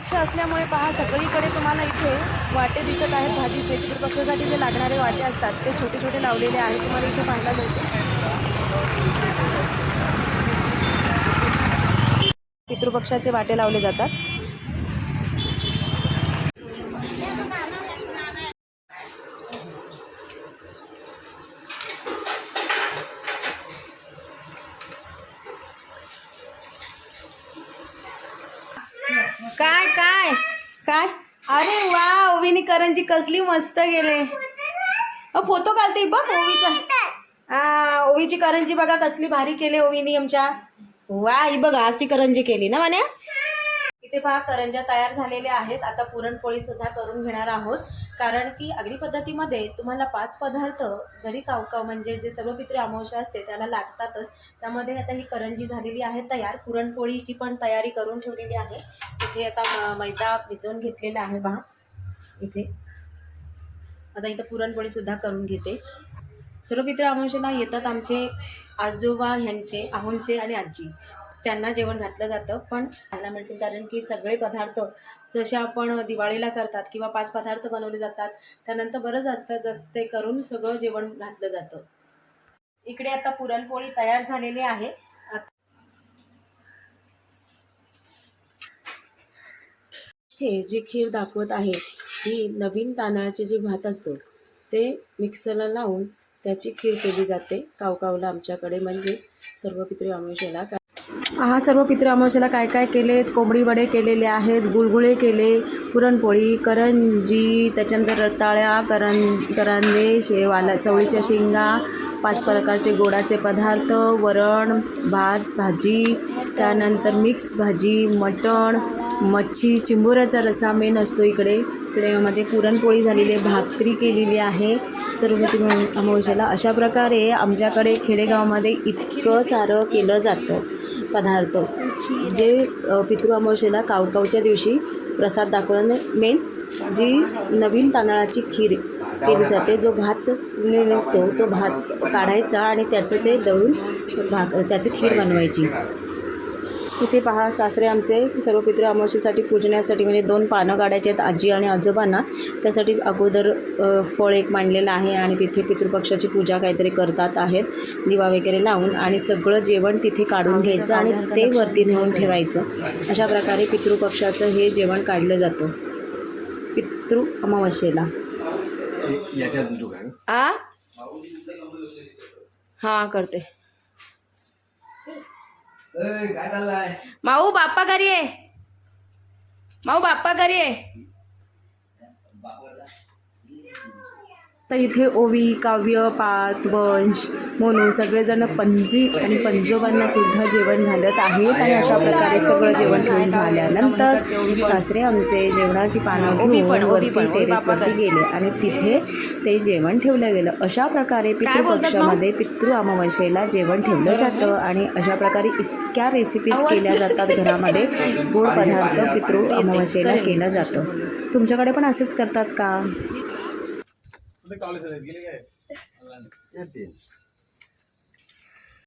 पितृपक्ष असल्यामुळे पहा सगळीकडे तुम्हाला इथे वाटे दिसत आहेत. भाजीचे पितृपक्षासाठी जे लागणारे वाटे असतात ते छोटे छोटे लावलेले आहेत. तुम्हाला इथे पाहायला मिळते पितृपक्षाचे वाटे लावले जातात. काय काय? काय? अरे वा ओवीनी करंजी कसली मस्त गेले. फोटो घालते बघ ओवीचा हा ओवीची करंजी बघा कसली भारी केली ओवीनी आमच्या. वा ही बघा अशी करंजी केली ना म्हणे इथे पहा करंज्या तयार झालेल्या आहेत. आता पुरणपोळी सुद्धा करून घेणार आहोत. कारण की अग्नी पद्धतीमध्ये तुम्हाला पाच पदार्थ जरी कावकाव म्हणजे जे सर्व सर्वपित्री अमावश्या असते त्याला लागतातच. त्यामध्ये आता ही करंजी झालेली आहे तयार. पुरणपोळीची पण तयारी करून ठेवलेली आहे. इथे आता मैदा भिजवून घेतलेला आहे पहा इथे. आता इथं पुरणपोळी सुद्धा करून घेते. सर्व पित्र अमावश्याला येतात आमचे आजोबा ह्यांचे आहोंचे आणि आजी. त्यांना जेवण घातलं जातं पण खायला मिळतील कारण की सगळे पदार्थ जसे आपण दिवाळीला करतात किंवा पाच पदार्थ बनवले जातात त्यानंतर बरंच असतं जसं ते करून सगळं जेवण घातलं जातं. इकडे आता पुरणपोळी तयार झालेली आहे. हे जी खीर दाखवत आहे ही नवीन तांदळाचे जे भात असतो ते मिक्सरला लावून त्याची खीर केली जाते कावकावला आमच्याकडे म्हणजे सर्व पितृ अमावस्याला हा सर्व पितृ अमावस्याला काय काय केलेत? कोंबडी वडे केलेले आहेत गुळगुळे केले पुरणपोळी करंजी त्याच्यानंतर रताळ्या करं करंदे शेवाला चवळीच्या शेंगा पाच प्रकारचे गोडाचे पदार्थ वरण भात भाजी त्यानंतर मिक्स भाजी मटण मच्छी चिंबोऱ्याचा रसा मेन असतो इकडे. इकडेमध्ये पुरणपोळी झालेली आहे भाकरी केलेली आहे. सर्व पितृ अमावस्याला अशा प्रकारे आमच्याकडे खेडेगावामध्ये इतकं सारं केलं जातं. पदार्थ. जे पितृअमावशेला कावकावच्या दिवशी प्रसाद दाखवल्याने मेन जी नवीन तांदळाची खीर केली जाते जो भात निघतो तो भात काढायचा आणि त्याचं ते दळून भाक त्याची खीर बनवायची. इथे पहा सासरे आमचे सर्व पितृ अमावस्येसाठी पूजण्यासाठी म्हणजे दोन पानं काढायचे आहेत आजी आणि आजोबांना. त्यासाठी अगोदर फळ एक मांडलेलं आहे आणि तिथे पितृपक्षाची पूजा काहीतरी करतात आहेत दिवा वगैरे लावून आणि सगळं जेवण तिथे काढून घ्यायचं आणि ते वरती नेऊन ठेवायचं. अशा प्रकारे पितृपक्षाचं हे जेवण काढलं जातं. पितृ अमावस्येला. आ? हां करते. काय चाललाय? माऊ बाप्पा घरी आहे माऊ बाप्पा घरी आहे तर इथे ओवी काव्य पात वंश मोनू सगळेजण पणजी आणि पंजोबांना सुद्धा जेवण घालत आहेत आणि अशा प्रकारे सगळं जेवण घेऊन झाल्यानंतर सासरे आमचे जेवणाची पानं घेऊन वरती टेरेसवरती गेले आणि तिथे ते जेवण ठेवलं गेलं. अशा प्रकारे पितृपक्षामध्ये पितृ अमावस्येला जेवण ठेवलं जातं आणि अशा प्रकारे इतक्या रेसिपीज केल्या जातात घरामध्ये. गोड पदार्थ पितृ अमावस्येला केलं जातं. तुमच्याकडे पण असंच करतात का? येते